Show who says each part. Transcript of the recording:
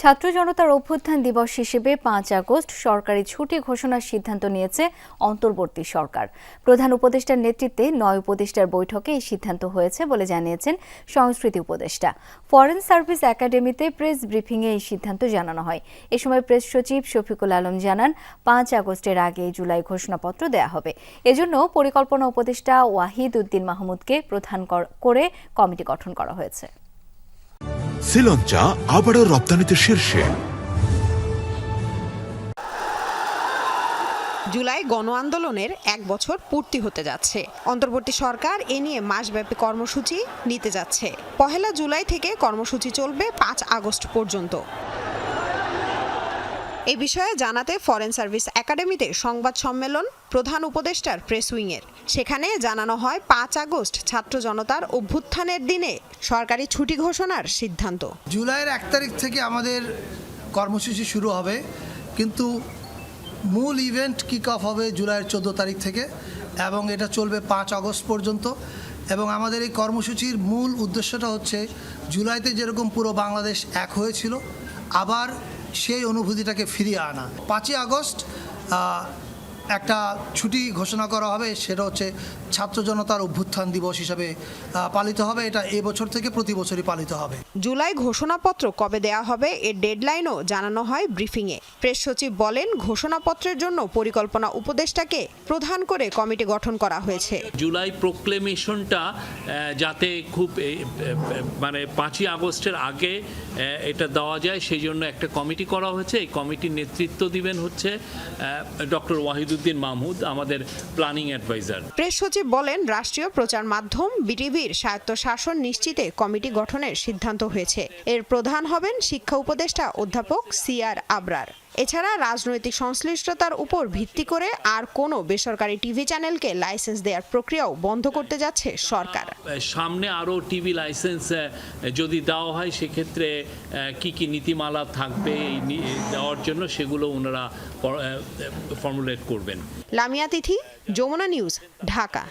Speaker 1: ছাত্র জনতার অভ্যুত্থান দিবস হিসেবে পাঁচ আগস্ট সরকারি ছুটি ঘোষণার সিদ্ধান্ত নিয়েছে অন্তর্বর্তী সরকার। প্রধান উপদেষ্টার নেতৃত্বে নয় উপদেষ্টার বৈঠকে এই সিদ্ধান্ত হয়েছে বলে জানিয়েছেন সংস্কৃতি উপদেষ্টা। ফরেন সার্ভিস একাডেমিতে প্রেস ব্রিফিংয়ে এই সিদ্ধান্ত জানানো হয়। এ সময় প্রেস সচিব শফিকুল আলম জানান, পাঁচ আগস্টের আগে জুলাই ঘোষণাপত্র দেয়া হবে। এজন্য পরিকল্পনা উপদেষ্টা ওয়াহিদ উদ্দিন মাহমুদকে প্রধান কর- করে কমিটি গঠন করা হয়েছে।
Speaker 2: শ্রীলঞ্চা আবারও রপ্তানিতে শীর্ষে।
Speaker 3: জুলাই গণ আন্দোলনের এক বছর পূর্তি হতে যাচ্ছে। অন্তর্বর্তী সরকার এ নিয়ে মাসব্যাপী কর্মসূচি নিতে যাচ্ছে। পহেলা জুলাই থেকে কর্মসূচি চলবে পাঁচ আগস্ট পর্যন্ত। এ বিষয়ে জানাতে ফরেন সার্ভিস একাডেমিতে সংবাদ সম্মেলন প্রধান উপদেষ্টার প্রেস উইংয়ের। সেখানে জানানো হয়, পাঁচ আগস্ট ছাত্র জনতার অভ্যুত্থানের দিনে সরকারি ছুটি ঘোষণার সিদ্ধান্ত।
Speaker 4: জুলাইয়ের এক তারিখ থেকে আমাদের কর্মসূচি শুরু হবে, কিন্তু মূল ইভেন্ট কিক অফ হবে জুলাইয়ের চোদ্দ তারিখ থেকে, এবং এটা চলবে পাঁচ আগস্ট পর্যন্ত। এবং আমাদের এই কর্মসূচির মূল উদ্দেশ্যটা হচ্ছে, জুলাইতে যেরকম পুরো বাংলাদেশ এক হয়েছিল, আবার সেই অনুভূতিটাকে ফিরিয়ে আনা। পাঁচই আগস্ট একটা ছুটি ঘোষণা করা হবে সেটা হচ্ছে ছাত্র জনতার অভ্যুত্থান দিবস হিসাবে পালিত হবে। এটা এবছর থেকে প্রতি বছরই পালিত হবে।
Speaker 3: জুলাই ঘোষণাপত্র কবে দেয়া হবে এর ডেডলাইনও জানানো হয় ব্রিফিংয়ে। প্রেস সচিব বলেন ঘোষণাপত্রের জন্য পরিকল্পনা উপদেষ্টাকে প্রধান করে কমিটি গঠন করা হয়েছে।
Speaker 5: জুলাই প্রোক্লেমেশনটা যাতে খুব মানে পাঁচই আগস্টের আগে এটা দেওয়া যায় সেই জন্য একটা কমিটি করা হয়েছে। এই কমিটির নেতৃত্ব দিবেন হচ্ছে ডক্টর ওয়াহিদুদ্দিন মাহমুদ, আমাদের প্ল্যানিং অ্যাডভাইজার।
Speaker 3: প্রেস সচিব বলেন, রাষ্ট্রীয় প্রচার মাধ্যম বিটিভির স্বায়ত্তশাসন নিশ্চিতে কমিটি গঠনের সিদ্ধান্ত হয়েছে। এর প্রধান হবেন শিক্ষা উপদেষ্টা অধ্যাপক সিআর আবরার। এছাড়া রাজনৈতিক সংশ্লিষ্টতার উপর ভিত্তি করে আর কোনো বেসরকারি টিভি চ্যানেলকে লাইসেন্স দেওয়ার প্রক্রিয়াও বন্ধ করতে যাচ্ছে সরকার।
Speaker 5: সামনে আরও টিভি লাইসেন্স যদি দেওয়া হয় সেক্ষেত্রে কি কি নীতিমালা থাকবে দেওয়ার জন্য সেগুলো ওনারা ফর্মুলেট করবেন।
Speaker 3: লামিয়া তিথি যমুনা নিউজ ঢাকা।